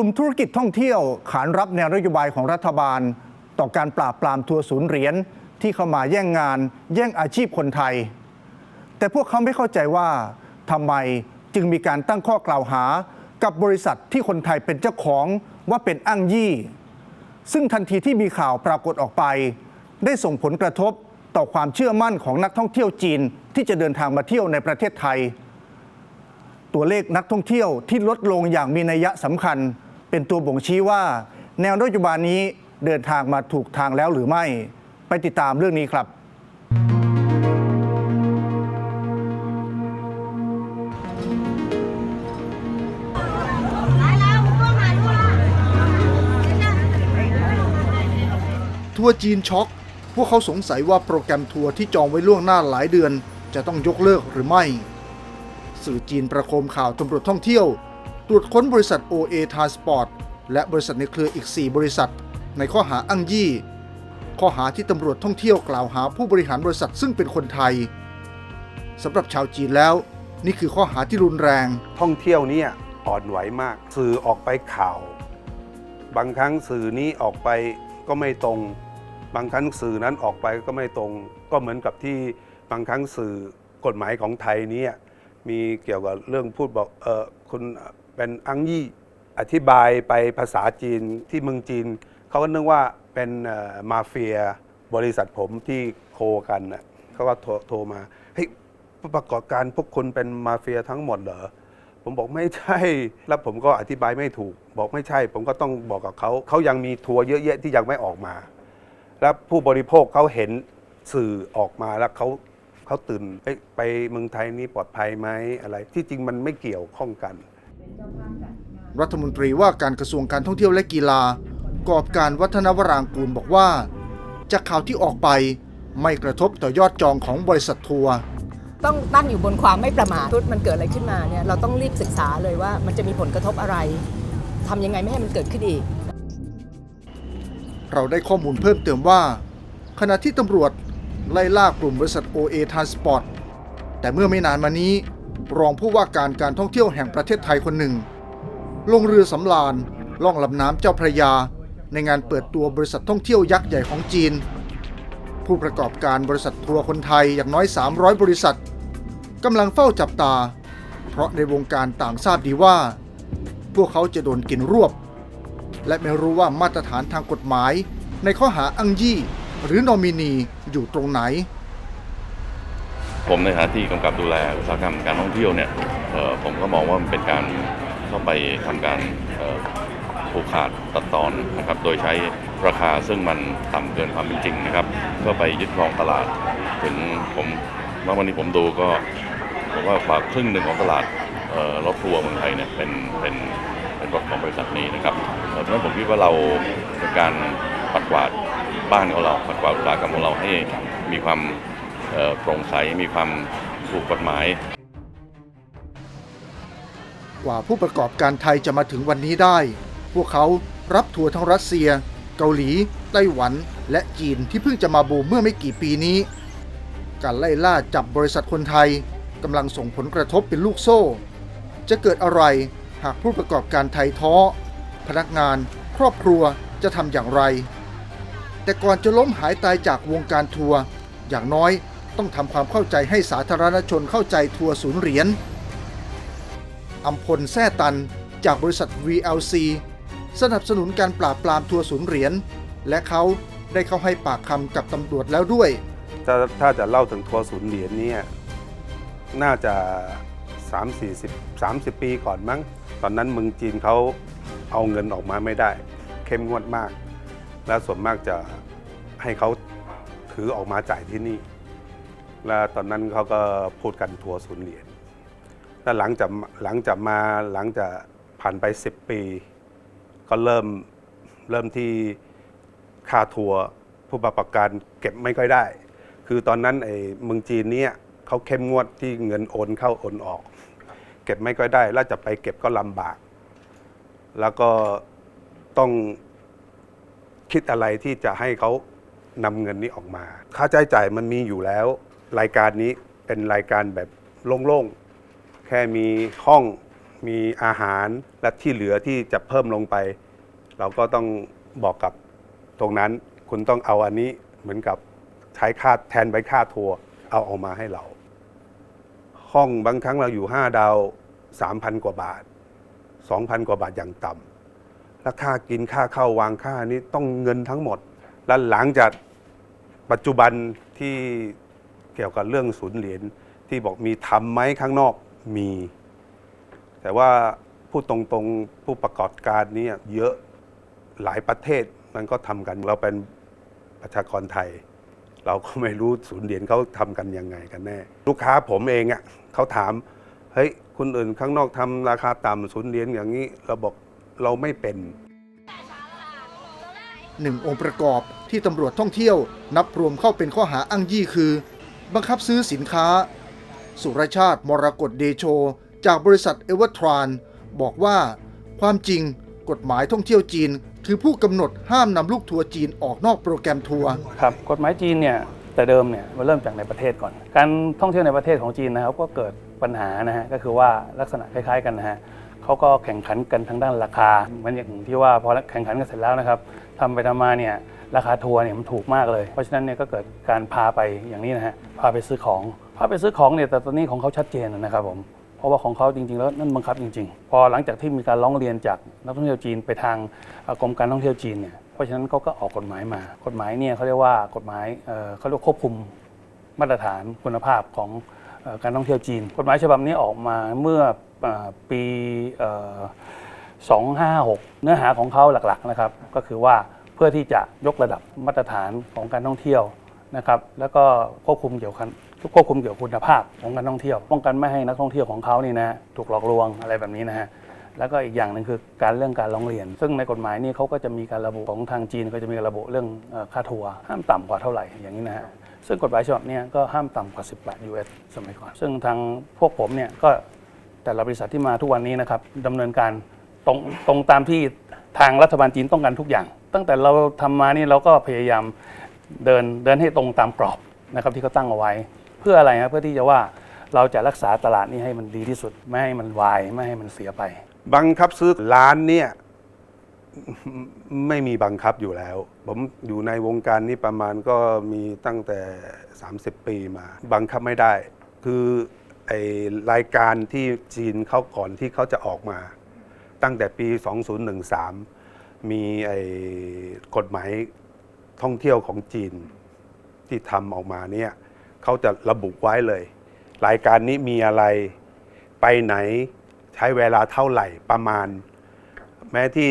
กลุ่มธุรกิจท่องเที่ยว ขานรับแนวนโยบายของรัฐบาล ต่อการปราบปรามทัวร์ศูนย์เหรียญที่เข้ามาแย่งงาน แย่งอาชีพคนไทย แต่พวกเขาไม่เข้าใจว่าทำไมจึงมีการตั้งข้อกล่าวหากับบริษัทที่คนไทยเป็นเจ้าของว่าเป็นอ้างยี่ ซึ่งทันทีที่มีข่าวปรากฏออกไป ได้ส่งผลกระทบต่อความเชื่อมั่นของนักท่องเที่ยวจีนที่จะเดินทางมาเที่ยวในประเทศไทย ตัวเลขนักท่องเที่ยวที่ลดลงอย่างมีนัยสำคัญ เป็นตัวบ่งชี้ว่า แนวนโยบายนี้เดินทางมาถูกทางแล้วหรือไม่ ไปติดตามเรื่องนี้ครับทัวร์จีนช็อก พวกเขาสงสัยว่าโปรแกรมทัวร์ที่จองไว้ล่วงหน้าหลายเดือน จะต้องยกเลิกหรือไม่ สื่อจีนประโคมข่าวตำรวจท่องเที่ยว ตรวจค้นบริษัท OA Transport และบริษัทในเครืออีก 4 บริษัท ในข้อหาอ้างยี่ ข้อหาที่ตำรวจท่องเที่ยวกล่าวหาผู้บริหารบริษัทซึ่งเป็นคนไทยสำหรับชาวจีนแล้ว นี่คือข้อหาที่รุนแรง ท่องเที่ยวเนี่ยอ่อนไหวมาก สื่อออกไปข่าว บางครั้งสื่อนี้ออกไปก็ไม่ตรง บางครั้งสื่อนั้นออกไปก็ไม่ตรง ก็เหมือนกับที่บางครั้งสื่อกฎหมายของไทยเนี่ยมีเกี่ยวกับเรื่องพูดบอกเออคุณ เป็นอังยี่อธิบายไปภาษาจีนที่เมืองจีน เขาก็นึกว่าเป็นมาเฟียบริษัทผมที่โคกันน่ะเขาก็โทรโทรมาเฮ้ยผู้ประกอบการพวกคุณเป็นมาเฟียทั้งหมดเหรอผมบอกไม่ใช่ แล้วผมก็อธิบายไม่ถูก บอกไม่ใช่ ผมก็ต้องบอกกับเขาเขายังมีทัวร์เยอะแยะที่ยังไม่ออกมา แล้วผู้บริโภคเขาเห็นสื่อออกมาแล้วเขาเขาตื่นไปเมืองไทยนี้ปลอดภัยไหมอะไร ที่จริงมันไม่เกี่ยวข้องกัน รัฐมนตรีว่าการกระทรวงการท่องเที่ยวและกีฬากอบการวัฒนวรางกูลบอกว่า จากข่าวที่ออกไปไม่กระทบต่อยอดจองของบริษัททัวร์ต้องตั้งอยู่บนความไม่ประมาททุกมันเกิดอะไรขึ้นมาเนี่ยเราต้องรีบศึกษาเลยว่ามันจะมีผลกระทบอะไรทำยังไงไม่ให้มันเกิดขึ้นอีก เราได้ข้อมูลเพิ่มเติมว่า ขณะที่ตำรวจไล่ล่ากลุ่มบริษัท OA Transport แต่เมื่อไม่นานมานี้ รองผู้ว่าการการท่องเที่ยวแห่งประเทศไทยคนหนึ่ง ลงเรือสำราญล่องลำน้ำเจ้าพระยา ในงานเปิดตัวบริษัทท่องเที่ยวยักษ์ใหญ่ของจีน ผู้ประกอบการบริษัททัวร์คนไทยอย่างน้อย 300 บริษัทกำลังเฝ้าจับตา เพราะในวงการต่างทราบดีว่า พวกเขาจะโดนกินรวบ และไม่รู้ว่ามาตรฐานทางกฎหมาย ในข้อหาอ้างยี่หรือนอมินีอยู่ตรงไหน ผมในฐานะที่กำกับดูแลอุตสาหกรรมการท่องเที่ยวเนี่ยผมก็มองว่ามันเป็นการเข้าไปทำการผูกขาดตัดตอนนะครับ โดยใช้ราคาซึ่งมันต่ำเกินความเป็นจริงนะครับเพื่อไปยึดครองตลาด ถึงผมว่าวันนี้ผมดูก็ผมว่ากว่าครึ่งหนึ่งของตลาดรถทัวร์เมืองไทยเนี่ยเป็นเป็นเป็นรถของบริษัทนี้นะครับเพราะฉะนั้นผมคิดว่าเราเป็นการปัดกวาดบ้านของเราปัดกวาดอุตสาหกรรมของเราให้มีความ โปร่งใสมีความถูกกฎหมาย กว่าผู้ประกอบการไทยจะมาถึงวันนี้ได้ พวกเขารับทัวร์ทั้งรัสเซีย เกาหลี ไต้หวัน และจีนที่เพิ่งจะมาบูมเมื่อไม่กี่ปีนี้ การไล่ล่าจับบริษัทคนไทยกำลังส่งผลกระทบเป็นลูกโซ่ จะเกิดอะไรหากผู้ประกอบการไทยท้อ พนักงาน ครอบครัวจะทำอย่างไร แต่ก่อนจะล้มหายตายจากวงการทัวร์อย่างน้อย ต้องทำความเข้าใจให้สาธารณชนเข้าใจทัวร์ศูนย์เหรียญอัมพลแซ่ตัน จากบริษัท VLC สนับสนุนการปราบปรามทัวร์ศูนย์เหรียญและเขาได้เข้าให้ปากคำกับตำรวจแล้วด้วย ถ้าถ้าจะเล่าถึงทัวร์ศูนย์เหรียญเนี่ยน่าจะ 3 40 30 ปีก่อนมั้ง ตอนนั้นเมืองจีนเขาเอาเงินออกมาไม่ได้ เข้มงวดมาก และส่วนมากจะให้เขาถือออกมาจ่ายที่นี่ และตอนนั้นเขาก็พูดกันทัวร์ศูนย์เหรียญแล้วหลังจากหลังจากมาหลังจากผ่านไป 10 ปี ก็เริ่มเริ่มที่ค่าทัวร์ผู้ประกอบการเก็บไม่ค่อยได้ คือตอนนั้นไอ้เมืองจีนเนี่ยเขาเข้มงวดที่เงินโอนเข้าโอนออก เก็บไม่ค่อยได้ แล้วจะไปเก็บก็ลำบาก แล้วก็ต้องคิดอะไรที่จะให้เขานำเงินนี้ออกมา ค่าใช้จ่ายมันมีอยู่แล้ว รายการนี้เป็นรายการแบบโล่งๆ แค่มีห้องมีอาหารและที่เหลือที่จะเพิ่มลงไป เราก็ต้องบอกกับตรงนั้น คุณต้องเอาอันนี้เหมือนกับใช้ค่าแทนไปค่าทัวร์เอาออกมาให้เรา ห้องบางครั้งเราอยู่ 5 ดาว 3,000 กว่าบาท 2,000 กว่าบาทอย่างต่ำแล้วค่ากินค่าเข้าวางค่านี้ต้องเงินทั้งหมด แล้วหลังจากปัจจุบันที่ เกี่ยวกับเรื่องศูนย์เหรียญที่บอกมีทำไหมข้างนอกมี แต่ว่าพูดตรงๆผู้ประกอบการนี้เยอะหลายประเทศมันก็ทำกันเราเป็นประชากรไทย เราก็ไม่รู้ศูนย์เหรียญเขาทำกันยังไงกันแน่ ลูกค้าผมเองอะ่ะเขาถามเฮ้ยคนอื่นข้างนอกทำราคาต่ำศูนย์เหรียญอย่างนี้ เราบอกเราไม่เป็นหนึ่งองค์ประกอบที่ตำรวจท่องเที่ยว นับรวมเข้าเป็นข้อหาอ้างยี่คือ บังคับซื้อสินค้า สุรชาติมรกตเดโช จากบริษัทเอเวอร์ทรานบอกว่า ความจริงกฎหมายท่องเที่ยวจีน คือผู้กำหนดห้ามนำลูกทัวร์จีนออกนอกโปรแกรมทัวร์ครับกฎหมายจีนเนี่ยแต่เดิมเนี่ยมันเริ่มจากในประเทศก่อน การท่องเที่ยวในประเทศของจีนนะครับก็เกิดปัญหานะฮะก็คือว่าลักษณะคล้ายๆกันนะฮะเขาก็แข่งขันกันทางด้านราคา มันอย่างที่ว่าพอแข่งขันกันเสร็จแล้วนะครับทำไปทำมาเนี่ย ราคาทัวร์เนี่ยมันถูกมากเลย เพราะฉะนั้นเนี่ยก็เกิดการพาไปอย่างนี้นะฮะพาไปซื้อของพาไปซื้อของเนี่ยแต่ตอนนี้ของเขาชัดเจนนะครับผมเพราะว่าของเขาจริง ๆ แล้วนั่นบังคับจริง ๆ พอหลังจากที่มีการร้องเรียนจากนักท่องเที่ยวจีนไปทางกรมการท่องเที่ยวจีนเนี่ยเพราะฉะนั้นเขาก็ออกกฎหมายมา กฎหมายเนี่ยเขาเรียกว่ากฎหมายเเขาเรียกควบคุมมาตรฐานคุณภาพของอการท่องเที่ยวจีน กฎหมายฉบับนี้ออกมาเมื่ออปีเอ่อ256 เนื้อหาของเขาหลักๆนะครับ ก็คือว่า พื่อที่จะยกระดับมาตรฐานของการท่องเที่ยวนะครับแล้วก็ควบคุมเกี่ยวกับควบคุมเกี่ยวกับคุณภาพของการท่องเที่ยว ป้องกันไม่ให้นักท่องเที่ยวของเขานี่นะถูกหลอกลวงอะไรแบบนี้นะฮะแล้วก็อีกอย่างหนึ่งคือการเรื่องการร้องเรียน ซึ่งในกฎหมายนี่เขาก็จะมีการระบุของทางจีนก็จะมีระบุเรื่องค่าทัวร์ห้ามต่ำกว่าเท่าไหร่อย่างนี้นะฮะซึ่งกฎหมายฉบับนี้ก็ห้ามต่ำกว่า 18 US สมัยก่อน ซึ่งทางพวกผมเนี่ยก็แต่ละบริษัทที่มาทุกวันนี้นะครับดำเนินการตรงตรงตามที่ทางรัฐบาลจีนต้องการทุกอย่าง ตั้งแต่เราทำมานี่เราก็พยายามเดินเดินให้ตรงตามกรอบนะครับที่เขาตั้งเอาไว้ เพื่ออะไรครับเพื่อที่จะว่าเราจะรักษาตลาดนี้ให้มันดีที่สุด ไม่ให้มันวายไม่ให้มันเสียไป บังคับซื้อร้านเนี่ยไม่มีบังคับอยู่แล้ว ผมอยู่ในวงการนี้ประมาณก็มีตั้งแต่ 30 ปีมา บังคับไม่ได้ คือไอรายการที่จีนเขาก่อนที่เขาจะออกมา ตั้งแต่ปี 2013 มีไอ้กฎหมายท่องเที่ยวของจีนที่ทำออกมาเนี่ยเขาจะระบุไว้เลย รายการนี้มีอะไรไปไหนใช้เวลาเท่าไหร่ประมาณ แม้ที่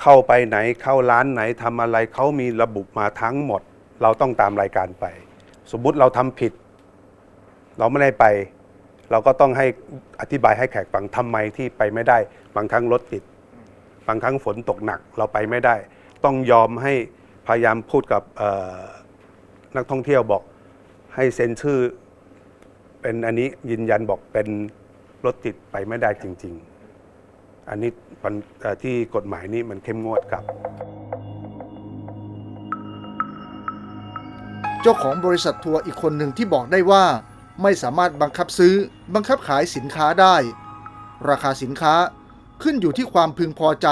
เข้าไปไหนเข้าร้านไหนทำอะไรเขามีระบุมาทั้งหมด เราต้องตามรายการไป สมมุติเราทำผิด เราไม่ได้ไป เราก็ต้องให้อธิบายให้แขกฟังทำไมที่ไปไม่ได้ บางครั้งรถติด บางครั้งฝนตกหนักเราไปไม่ได้ ต้องยอมให้พยายามพูดกับนักท่องเที่ยวบอกให้เซ็นชื่อ เป็นอันนี้ยืนยันบอกเป็นรถติดไปไม่ได้จริง ๆ อันนี้ที่กฎหมายนี้มันเข้มงวดครับ เจ้าของบริษัททัวร์อีกคนหนึ่งที่บอกได้ว่า ไม่สามารถบังคับซื้อบังคับขายสินค้าได้ ราคาสินค้า ขึ้นอยู่ที่ความพึงพอใจ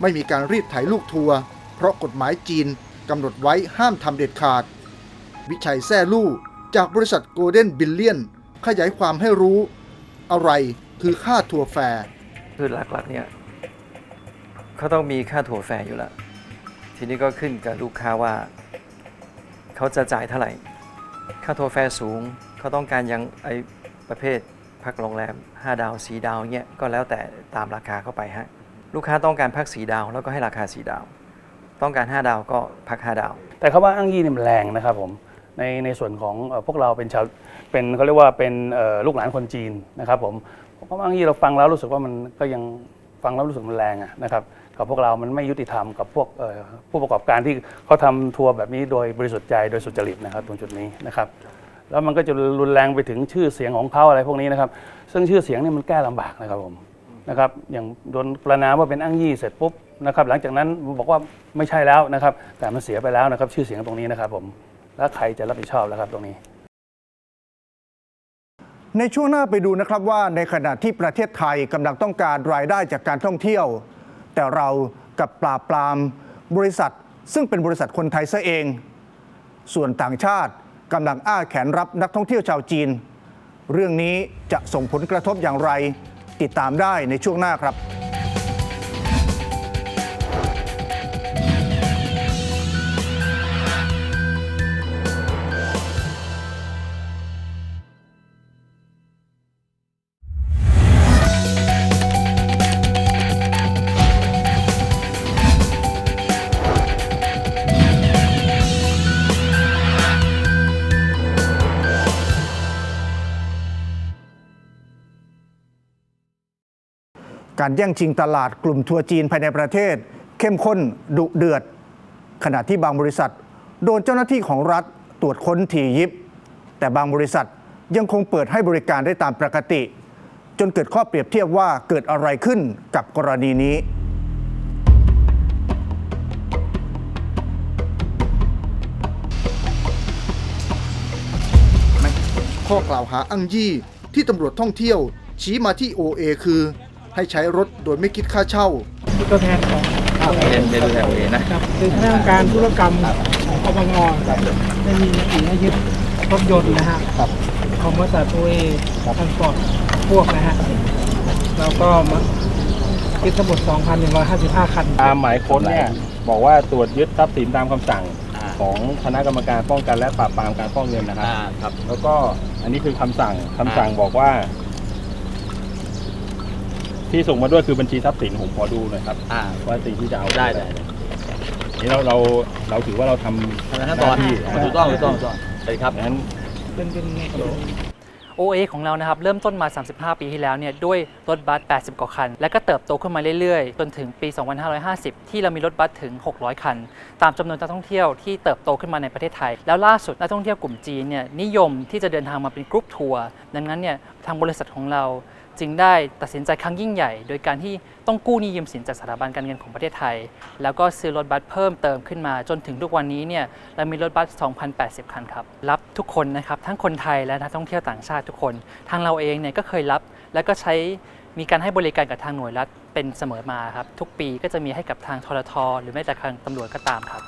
ไม่มีการรีดไถลูกทัวร์เพราะกฎหมายจีนกำหนดไว้ห้ามทำเด็ดขาด วิชัยแซ่ลู่จากบริษัทโกลเด้นบิลเลียนขยายความให้รู้ อะไรคือค่าทัวร์แฟร์คือหลักๆเนี่ยเขาต้องมีค่าถั่วแฟร์อยู่แล้ว ทีนี้ก็ขึ้นกับลูกค้าว่า เขาจะจ่ายเท่าไหร่ ค่าถั่วแฟร์สูง เขาต้องการยังไอประเภท พักโรงแรม 5 ดาว4ดาวเนี่ยก็แล้วแต่ตามราคาเข้าไปฮะลูกค้าต้องการพัก4ดาวแล้วก็ให้ราคา4ดาว ต้องการ 5 ดาวก็พัก 5 ดาว แต่คำว่าอ้างยี่เนี่ยมันแรงนะครับผมในในส่วนของพวกเราเป็นชาวเป็นเขาเรียกว่าเป็นลูกหลานคนจีนนะครับผมคำว่าอ้างยี่เราฟังแล้วรู้สึกว่ามันก็ยังฟังแล้วรู้สึกมันแรงอะนะครับกับพวกเรามันไม่ยุติธรรมกับพวกผู้ประกอบการที่เขาทำทัวร์แบบนี้โดยบริสุทธิ์ใจโดยสุจริตนะครับตรงจุดนี้นะครับ แล้วมันก็จะรุนแรงไปถึงชื่อเสียงของเขาอะไรพวกนี้นะครับ ซึ่งชื่อเสียงเนี่ยมันแก้ลำบากนะครับผมนะครับ อย่างโดนประนามว่าเป็นอ้างยี่เสร็จปุ๊บนะครับ หลังจากนั้นบอกว่าไม่ใช่แล้วนะครับ แต่มันเสียไปแล้วนะครับ ชื่อเสียงตรงนี้นะครับผมแล้วใครจะรับผิดชอบแล้วครับตรงนี้ ในช่วงหน้าไปดูนะครับว่าในขณะที่ประเทศไทยกำลังต้องการรายได้จากการท่องเที่ยว แต่เรากับปราบปรามบริษัท ซึ่งเป็นบริษัทคนไทยซะเอง ส่วนต่างชาติ กำลังอ้าแขนรับนักท่องเที่ยวชาวจีน เรื่องนี้จะส่งผลกระทบอย่างไร ติดตามได้ในช่วงหน้าครับ การแย่งชิงตลาดกลุ่มทัวร์จีนภายในประเทศ เข้มข้นดุเดือด ขณะที่บางบริษัท โดนเจ้าหน้าที่ของรัฐตรวจค้นถี่ยิบ แต่บางบริษัทยังคงเปิดให้บริการได้ตามปกติ จนเกิดข้อเปรียบเทียบว่าเกิดอะไรขึ้นกับกรณีนี้ข้อกล่าวหาอ้างยี่ที่ตำรวจท่องเที่ยวชี้มาที่ OA คือ ให้ใช้รถโดยไม่คิดค่าเช่าเป็นตัวแทนของเป็นเป็นตัวแทนเองนะครับคือคณะกรรมการธุรกรรมของปปงได้มีมติให้ยึดรถยนต์นะฮะของบริษัทโอเอทางสปอร์ตพวกนะฮะแล้วก็มายึดทั้งหมด 2,155 คัน ตามหมายค้นเนี่ยบอกว่าตรวจยึดทรัพย์สินตามคำสั่งของคณะกรรมการป้องกันและปราบปรามการฟอกเงินนะครับครับแล้วก็อันนี้คือคำสั่งคำสั่งบอกว่า ที่ส่งมาด้วยคือบัญชีทรัพย์สินผมขอดูหน่อยครับอ่า ว่าสิ่งที่จะเอาได้ได้นี่เราเราเราถือว่าเราทำทำขั้นตอนหาที่ถูกต้องถูกต้องถูกต้องสวัสดีครับงั้นเป็นเป็น OA ของเรานะครับ เริ่มต้นมา 35 ปีที่แล้วเนี่ยด้วยรถบัส 80 กว่าคัน และก็เติบโตขึ้นมาเรื่อยๆ จนถึงปี 2550 ที่เรามีรถบัสถึง 600 คัน ตามจำนวนนักท่องเที่ยวที่เติบโตขึ้นมาในประเทศไทย แล้วล่าสุดนักท่องเที่ยวกลุ่มจีนเนี่ยนิยมที่จะเดินทางมาเป็นกรุ๊ปทัวร์ดังนั้นเนี่ยทางบริษัทของเราจึงได้ตัดสินใจครั้งยิ่งใหญ่ โดยการที่ต้องกู้หนี้ยืมสินจากสถาบันการเงินของประเทศไทย แล้วก็ซื้อรถบัสเพิ่มเติมขึ้นมา จนถึงทุกวันนี้เนี่ยเรามีรถบัส 2,080 คันครับ รับทุกคนนะครับ ทั้งคนไทยและนักท่องเที่ยวต่างชาติทุกคน ทางเราเองเนี่ยก็เคยรับ และก็ใช้มีการให้บริการกับทางหน่วยรัฐเป็นเสมอมาครับ ทุกปีก็จะมีให้กับทางทรทหรือแม้แต่ทางตำรวจก็ตามครับ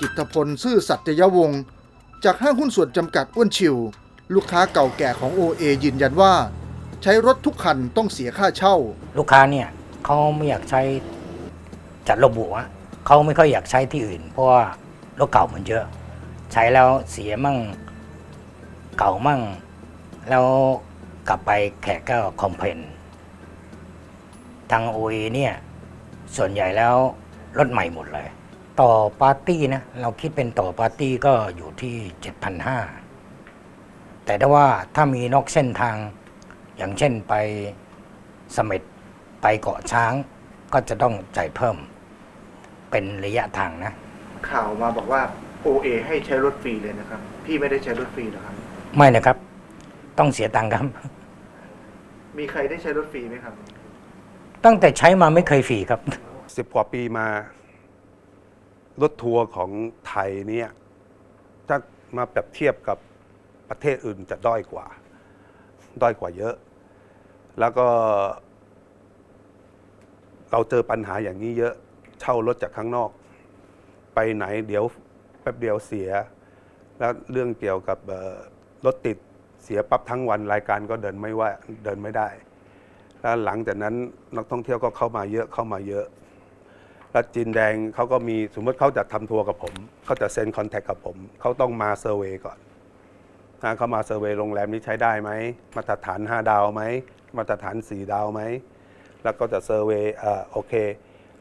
กิตพลซื่อสัตยวงศ์จากห้างหุ้นส่วนจำกัดอ้วนชิว ลูกค้าเก่าแก่ของ OA ยืนยันว่า ใช้รถทุกคันต้องเสียค่าเช่า ลูกค้าเนี่ยเขาไม่อยากใช้จัดระบุอะเขาไม่ค่อยอยากใช้ที่อื่น เพราะว่ารถเก่ามันเยอะ ใช้แล้วเสียมั่งเก่ามั่ง แล้วกลับไปแขกก็คอมเพลนทางโอเนี่ยส่วนใหญ่แล้วรถใหม่หมดเลย ต่อปาร์ตี้นะ เราคิดเป็นต่อปาร์ตี้ก็อยู่ที่ 7,500 แต่ถ้าว่าถ้ามีนอกเส้นทาง อย่างเช่นไปเสม็ดไปเกาะช้างก็จะต้องจ่ายเพิ่ม เป็นระยะทางนะ ข่าวมาบอกว่า OA ให้ใช้รถฟรีเลยนะครับ พี่ไม่ได้ใช้รถฟรีหรอครับ ไม่นะครับ ต้องเสียตังค์ครับ มีใครได้ใช้รถฟรีไหมครับ ตั้งแต่ใช้มาไม่เคยฟรีครับ สิบกว่าปีมา รถทัวร์ของไทยเนี่ยถ้ามาเปรียบเทียบกับ ประเทศอื่นจะด้อยกว่า ด้อยกว่าเยอะ แล้วก็ เราเจอปัญหาอย่างนี้เยอะ เช่ารถจากข้างนอก ไปไหนเดี๋ยวแป๊บเดียวเสีย แล้วเรื่องเกี่ยวกับรถติดเสียปั๊บทั้งวันรายการก็เดินไม่ว่าเดินไม่ได้แล้วหลังจากนั้นนักท่องเที่ยวก็เข้ามาเยอะเข้ามาเยอะ แล้วจีนแดงเขาก็มีสมมติเขาจะทำทัวร์กับผมเขาจะเซ็นคอนแทคกับผมเขาต้องมาเซอร์เวยก่อน นะเขามาเซอร์เวยโรงแรมนี้ใช้ได้ไหมมาตรฐาน 5 ดาวไหมมาตรฐาน 4 ดาวไหมแล้วก็จะเซอร์เวยโอเค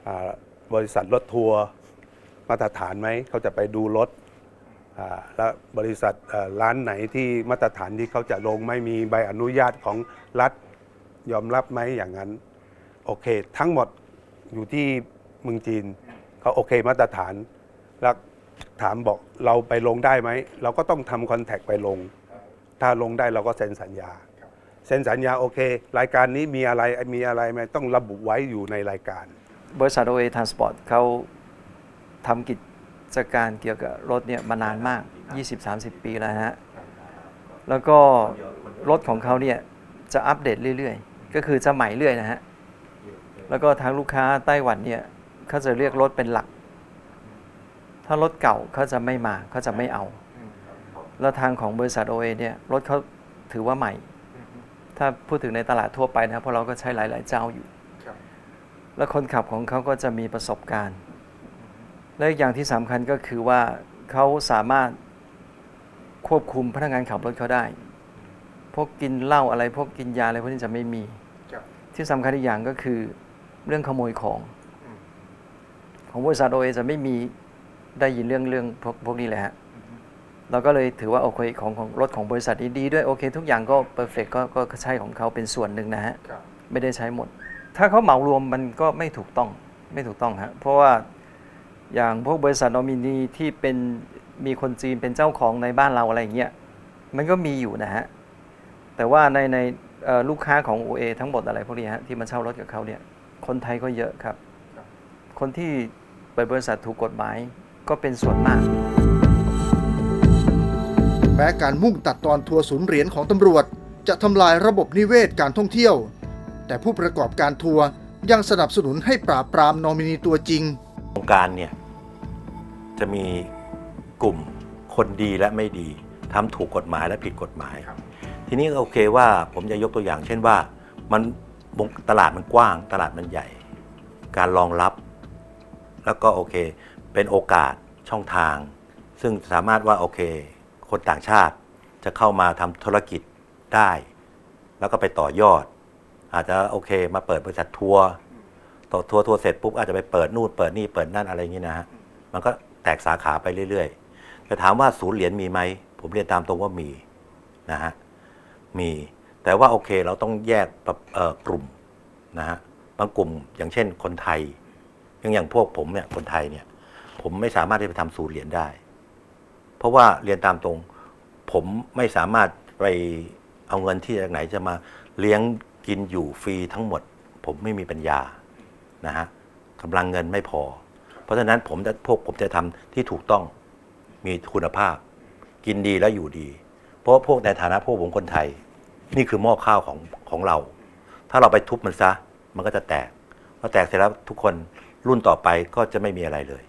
อบริษัทรถทัวร์มาตรฐานไหมเขาจะไปดูรถแล้วบริษัทร้านไหนที่มาตรฐานที่เขาจะลงไม่มีใบอนุญาตของรัฐยอมรับไหมอย่างนั้นโอเค ทั้งหมดอยู่ที่เมืองจีนเขาโอเคมาตรฐาน แล้ว ถามบอกเราไปลงได้ไหม เราก็ต้องทำคอนแทคไปลง ถ้าลงได้เราก็เซ็นสัญญา เซ็นสัญญาโอเค รายการนี้มีอะไรมีอะไรไหมต้องระบุไว้อยู่ในรายการ บริษัทโอเอทานสปอร์ตเขาทำกิจการเกี่ยวกับรถเนี่ยมานานมาก 20-30 ปีแล้วฮะ แล้วก็รถของเขาเนี่ยจะอัปเดตเรื่อยๆ ก็คือจะใหม่เรื่อยนะฮะ แล้วก็ทางลูกค้าไต้หวันเนี่ยเขาจะเรียกรถเป็นหลัก ถ้ารถเก่าเขาจะไม่มาเขาจะไม่เอา แล้วทางของบริษัทโอเอเนี่ยรถเขาถือว่าใหม่ ถ้าพูดถึงในตลาดทั่วไปนะเพราะเราก็ใช้หลาย ๆ เจ้าอยู่ แล้วคนขับของเขาก็จะมีประสบการณ์ และอีกอย่างที่สำคัญก็คือว่าเขาสามารถควบคุมพนักงานขับรถเขาได้ พวกกินเหล้าอะไรพวกกินยาอะไรพวกนี้จะไม่มี ที่สำคัญอีกอย่างก็คือเรื่องขโมยของ ของบริษัทโอเอจะไม่มี ได้ยินเรื่องเรื่องพวกพวกนี้เลยฮะเราก็เลยถือว่าโอเคของของรถของบริษัทนี้ดีด้วยโอเค ทุกอย่างก็เพอร์เฟกก็ก็ก็ใช่ของเขาเป็นส่วนหนึ่งนะฮะไม่ได้ใช้หมด ถ้าเขาเหมารวมมันก็ไม่ถูกต้องไม่ถูกต้องฮะเพราะว่าอย่างพวกบริษัทนอมินีที่เป็นมีคนจีนเป็นเจ้าของในบ้านเราอะไรอย่างเงี้ยมันก็มีอยู่นะฮะแต่ว่าในในเอ่อลูกค้าของ OA ทั้งหมดอะไรพวกนี้ฮะที่มาเช่ารถกับเขาเนี่ยคนไทยก็เยอะครับ คนที่เปิดบริษัทถูกกฎหมาย ก็เป็นส่วนมาก แม้การมุ่งตัดตอนทัวร์ศูนย์เหรียญของตำรวจ จะทำลายระบบนิเวศการท่องเที่ยว แต่ผู้ประกอบการทัวร์ยังสนับสนุนให้ปราบปรามนอมินีตัวจริงโครงการเนี่ยจะมีกลุ่มคนดีและไม่ดีทำถูกกฎหมายและผิดกฎหมาย ทีนี้ก็โอเคว่าผมจะยกตัวอย่าง เช่นว่ามันวงตลาดมันกว้าง ตลาดมันใหญ่ การรองรับ แล้วก็โอเค เป็นโอกาสช่องทาง ซึ่งสามารถว่าโอเค คนต่างชาติจะเข้ามาทำธุรกิจได้ แล้วก็ไปต่อยอด อาจจะโอเค มาเปิดบริษัททัวร์ต่อทัวร์ทัวร์เสร็จปุ๊บอาจจะไปเปิดนู่นเปิดนี่เปิดนั่นอะไรอย่างนี้นะฮะมันก็แตกสาขาไปเรื่อยๆแต่ถามว่าศูนย์เหรียญมีไหมผมเรียนตามตรงว่ามีนะฮะมีแต่ว่าโอเคเราต้องแยกกลุ่มนะฮะบางกลุ่มอย่างเช่นคนไทย อย่างอย่างพวกผมเนี่ยคนไทยเนี่ย ผมไม่สามารถที่จะทำศูนย์เหรียญได้ เพราะว่าเรียนตามตรง ผมไม่สามารถไปเอาเงินที่จากไหนจะมาเลี้ยงกินอยู่ฟรีทั้งหมด ผมไม่มีปัญญานะฮะกำลังเงินไม่พอ เพราะฉะนั้นผมจะพวกผมจะทำที่ถูกต้องมีคุณภาพ กินดีแล้วอยู่ดี เพราะว่าพวกในฐานะพวกผมคนไทย นี่คือหม้อข้าวของของเรา ถ้าเราไปทุบมันซะ มันก็จะแตกพอแตกเสร็จแล้วทุกคนรุ่นต่อไปก็จะไม่มีอะไรเลย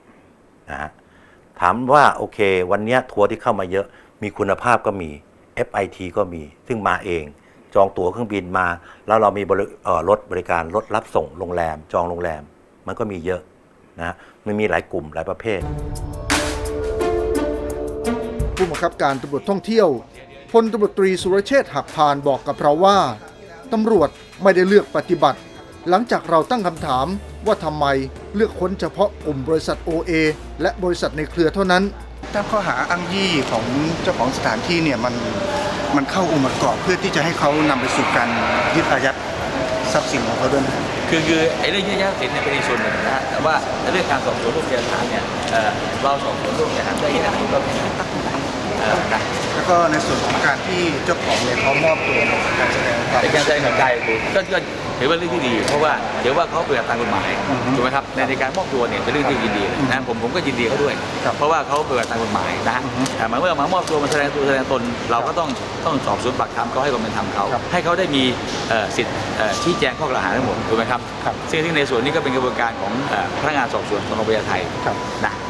นะฮะถามว่าโอเค วันนี้ทัวร์ที่เข้ามาเยอะมีคุณภาพก็มี FIT ก็มี ซึ่งมาเอง จองตั๋วเครื่องบินมา แล้วเรามีรถบริการรถรับส่งโรงแรม จองโรงแรม มันก็มีเยอะนะมันมีหลายกลุ่มหลายประเภท ผู้บังคับการตำรวจท่องเที่ยวพลตำรวจตรีสุรเชษฐ์หักพานบอกกับเราว่าตำรวจไม่ได้เลือกปฏิบัติ หลังจากเราตั้งคำถามว่าทำไมเลือกค้นเฉพาะกลุ่มบริษัท OA และบริษัทในเครือเท่านั้นตั้งข้อหาอ้างยี่ของเจ้าของสถานที่เนี่ยมันมันเข้าองค์ประกอบเพื่อที่จะให้เขานำไปสู่การยึดอายัดทรัพย์สินของเขาด้วยนะคือคือไอ้เรื่องยืดยาดสินเนี่ยเป็นอีกส่วนหนึ่งนะฮะแต่ว่าเรื่องการสอบสวนรูปพยานฐานเนี่ยเอ่อเราสอบสวนรูปพยานฐานได้ยังไงก็เอ่อ นะแล้วก็ในส่วนของการที่เจ้าของเนี่ยเขามอบตัวในการแสดงความ เป็นการแสดงความใจคือก็ก็ถือว่าเรื่องที่ดี เพราะว่าเดี๋ยวว่าเขาเปลี่ยนตามกฎหมายถูกไหมครับในในการมอบตัวเนี่ยเป็นเรื่องที่ยินดีเลยนะผมผมก็ยินดีเขาด้วยเพราะว่าเขาเปลี่ยนตามกฎหมายนะฮะแต่เมื่อมามอบตัวมาแสดงตัวแสดงตน เราก็ต้องต้องสอบสวนปากคำเขาให้ความเป็นธรรมเขาให้เขาได้มีเอ่อสิทธิ์เอ่อชี้แจงข้อกล่าวหาทั้งหมดถูกไหมครับ ซึ่งซึ่งในส่วนนี้ก็เป็นกระบวนการของเอ่อพนักงานสอบสวนของโรงพยาบาลไทยนะเอ่อ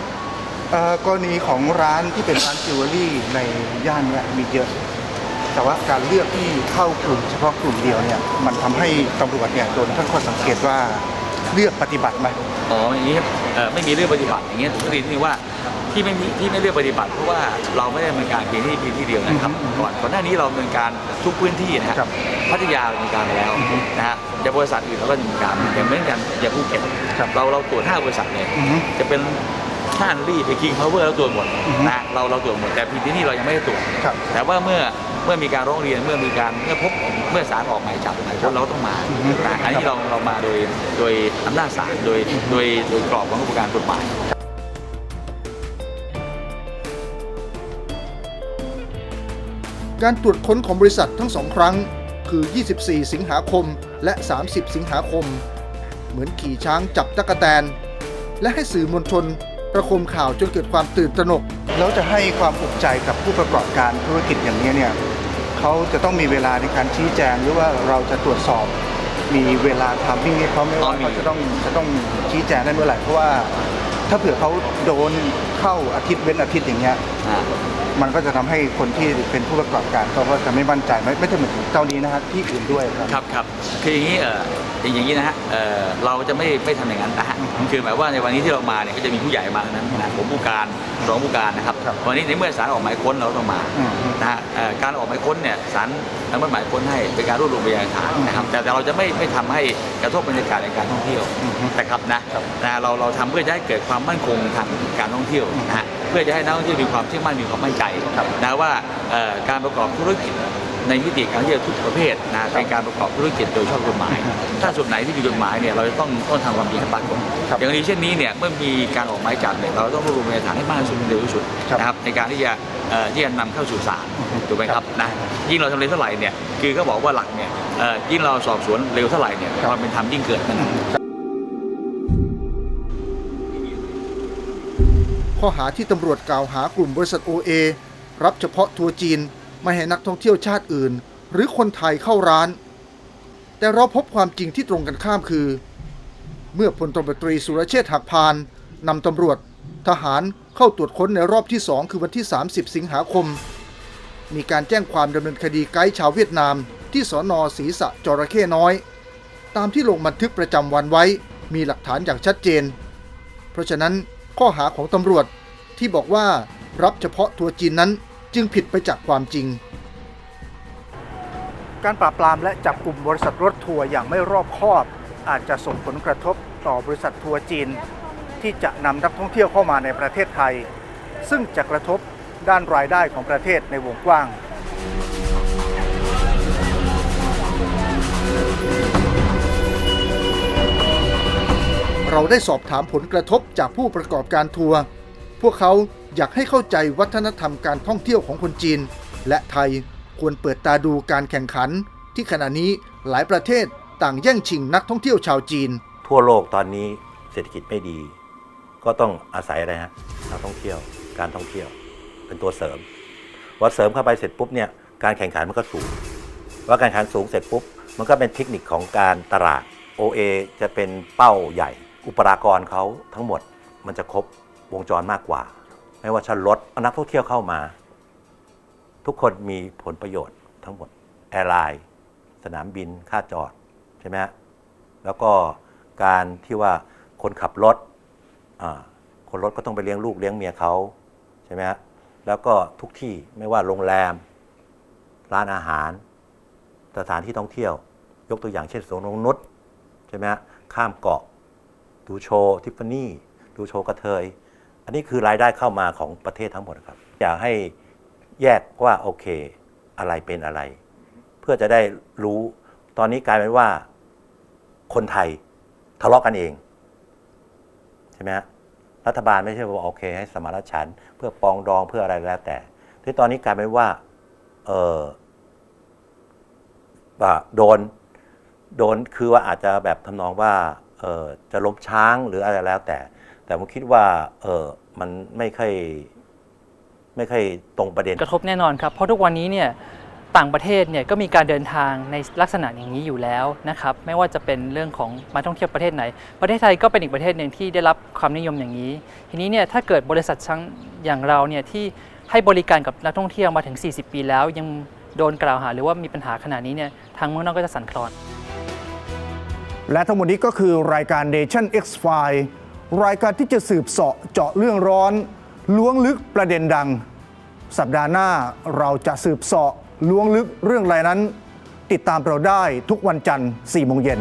กรณีของร้านที่เป็นร้านจิวเวลรี่ในย่านเนี่ยมีเยอะ แต่ว่าการเลือกที่เข้ากลุ่มเฉพาะกลุ่มเดียวเนี่ยมันทำให้ตำรวจเนี่ยโดนทั้งข้อสังเกตว่าเลือกปฏิบัติไหมอ๋ออย่างนี้เอ่อไม่มีเรื่องปฏิบัติอย่างเงี้ยผมก็เรียนที่ว่าที่ไม่มีที่ไม่เลือกปฏิบัติเพราะว่าเราไม่ได้ดำเนินการเพียงที่เพียงที่เดียวนะครับก่อนก่อนหน้านี้เราดำเนินการทุกพื้นที่นะฮะพัทยาดำเนินการไปแล้วนะฮะจะบริษัทอื่นเราก็ดำเนินการอย่างเหมือนกันอย่างภูเก็ตเราเราตรวจห้าบริษัทเนี่ยจะเป็น ห้านรี่ไปคิงพาวเวอร์เราตรวจหมดนะเราเราตรวจหมดแต่เพียงที่นี่เรายังไม่ได้ตรวจแต่ว่าเมื่อเมื่อมีการร้องเรียนเมื่อมีการเมื่อพบเมื่อศาลออกหมายจับหมายค้นเราก็ต้องมานะอันนี้เราเรามาโดยโดยอำนาจศาลโดยโดยโดยกรอบของกระบวนการกฎหมายการตรวจค้นของบริษัททั้งสองครั้ง คือ 24 สิงหาคมและ 30 สิงหาคม เหมือนขี่ช้างจับตะกแตน และให้สื่อมวลชน ประคมข่าวจนเกิดความตื่นตระหนก แล้วจะให้ความปลุกใจกับผู้ประกอบการธุรกิจอย่างนี้เนี่ยเขาจะต้องมีเวลาในการชี้แจงหรือว่าเราจะตรวจสอบมีเวลาทำที่เขาไหม่ว่าเขาจะต้องจะต้องชี้แจงได้เมื่อไหร่เพราะว่าถ้าเผื่อเขาโดน เข้าอาทิตย์เว้นอาทิตย์อย่างเงี้ยอ่ามันก็จะทำให้คนที่เป็นผู้ประกอบการเขาก็จะไม่มั่นใจไม่ไม่ใช่เหมือนเจ้านี้นะฮะที่อื่นด้วยครับครับครับคืออย่างนี้เอออย่างนี้นะฮะเออเราจะไม่ไม่ทำอย่างนั้นนะฮะคือหมายว่าในวันนี้ที่เรามาเนี่ยก็จะมีผู้ใหญ่มาทั้งนั้นนะผมผู้การรองผู้การนะครับ วันนี้ในเมื่อศาลออกหมายค้นเราต้องมาอืมนะฮะเอ่อการออกหมายค้นเนี่ยศาลอนุมัติหมายค้นให้เป็นการรวบรวมพยานหลักฐานนะครับแต่แต่เราจะไม่ไม่ทำให้กระทบบรรยากาศในการท่องเที่ยวนะครับนะนะเราเราทำเพื่อจะให้เกิดความมั่นคงทางการท่องเที่ยวนะฮะเพื่อจะให้นักท่องเที่ยวมีความเชื่อมั่นมีความมั่นใจนะว่าเอ่อการประกอบธุรกิจ ในมิติการท่องเที่ยวทุกประเภทนะเป็นการประกอบธุรกิจโดยชอบกฎหมาย ถ้าส่วนไหนที่ผิดกฎหมายเนี่ยเราจะต้องต้องทำความจริงให้ปรากฏอย่างกรณีเช่นนี้เนี่ยเมื่อมีการออกหมายจับเนี่ยเราต้องรวบรวมพยานหลักฐานให้มากที่สุดเร็วที่สุดนะครับในการที่จะเอ่อที่จะนำเข้าสู่ศาลถูกไหมครับนะยิ่งเราทำเร็วเท่าไหร่เนี่ยคือเขาบอกว่าหลักเนี่ยเอ่อยิ่งเราสอบสวนเร็วเท่าไหร่เนี่ยความเป็นธรรมยิ่งเกิดนั่นเองข้อหาที่ตำรวจกล่าวหากลุ่มบริษัท OA รับเฉพาะทัวร์จีน ไม่ให้นักท่องเที่ยวชาติอื่น หรือคนไทยเข้าร้าน แต่เราพบความจริงที่ตรงกันข้ามคือ เมื่อพลตำรวจตรีสุรเชษฐ์หักพานนำตำรวจ ทหารเข้าตรวจค้นในรอบที่2คือวันที่ 30 สิงหาคม มีการแจ้งความดำเนินคดีไกด์ชาวเวียดนาม ที่สอนอศรีสะจระเข้น้อย ตามที่ลงบันทึกประจำวันไว้มีหลักฐานอย่างชัดเจน เพราะฉะนั้นข้อหาของตำรวจที่บอกว่ารับเฉพาะทัวร์จีนนั้น จึงผิดไปจากความจริง การปราบปรามและจับกลุ่มบริษัทรถทัวร์อย่างไม่รอบคอบ อาจจะส่งผลกระทบต่อบริษัททัวร์จีน ที่จะนำนักท่องเที่ยวเข้ามาในประเทศไทย ซึ่งจะกระทบด้านรายได้ของประเทศในวงกว้างเราได้สอบถามผลกระทบจากผู้ประกอบการทัวร์ พวกเขา อยากให้เข้าใจวัฒนธรรมการท่องเที่ยวของคนจีน และไทยควรเปิดตาดูการแข่งขัน ที่ขณะนี้หลายประเทศต่างแย่งชิงนักท่องเที่ยวชาวจีน ทั่วโลกตอนนี้เศรษฐกิจไม่ดี ก็ต้องอาศัยอะไรฮะนักท่องเที่ยวการท่องเที่ยว เป็นตัวเสริมว่าเสริมเข้าไปเสร็จปุ๊บเนี่ยการแข่งขันมันก็สูงว่าการแข่งขันสูงเสร็จปุ๊บมันก็เป็นเทคนิคของการตลาด OA จะเป็นเป้าใหญ่ อุปรากรเขาทั้งหมดมันจะครบวงจรมากกว่า ไม่ว่าจะรถอนักท่องเที่ยวเข้ามา ทุกคนมีผลประโยชน์ทั้งหมดแอร์ไลน์สนามบินค่าจอดใช่ไหมฮะแล้วก็การที่ว่าคนขับรถคนรถก็ต้องไปเลี้ยงลูกเลี้ยงเมียเขาใช่ไหมฮะแล้วก็ทุกที่ไม่ว่าโรงแรม ร้านอาหาร สถานที่ท่องเที่ยว ยกตัวอย่างเช่นสวนนงนุษใช่ไหมฮะข้ามเกาะ ดูโชว์ทิฟฟานี่ดูโชว์กระเทย อันนี้คือรายได้เข้ามาของประเทศทั้งหมดครับ อยากให้แยกว่าโอเคอะไรเป็นอะไร เพื่อจะได้รู้ตอนนี้กลายเป็นว่า คนไทยทะเลาะกันเองใช่ไหมฮะรัฐบาลไม่ใช่ว่าโอเค ให้สมารฉันเพื่อปองดองเพื่ออะไรแล้วแต่ที่ตอนนี้กลายเป็นว่าเออว่าโดนโดนคือว่าอาจจะแบบทำนองว่าเออจะล้มช้างหรืออะไรแล้วแต่ แต่ผมคิดว่าเออมันไม่ค่อยไม่ค่อยตรงประเด็น กระทบแน่นอนครับ เพราะทุกวันนี้เนี่ยต่างประเทศเนี่ยก็มีการเดินทางในลักษณะอย่างนี้อยู่แล้วนะครับไม่ว่าจะเป็นเรื่องของมาท่องเที่ยวประเทศไหน ประเทศไทยก็เป็นอีกประเทศหนึ่งที่ได้รับความนิยมอย่างนี้ ทีนี้เนี่ยถ้าเกิดบริษัทชั้งอย่างเราเนี่ยที่ให้บริการกับนักท่องเที่ยวมาถึง 40 ปีแล้ว ยังโดนกล่าวหาหรือว่ามีปัญหาขนาดนี้เนี่ยทางเมืองนอกก็จะสั่นคลอน และทั้งหมดนี้ก็คือรายการ Nation X File รายการที่จะสืบเสาะเจาะเรื่องร้อน ล้วงลึกประเด็นดัง สัปดาห์หน้าเราจะสืบเสาะล้วงลึกเรื่องอะไรนั้น ติดตามเราได้ทุกวันจันทร์4โมงเย็น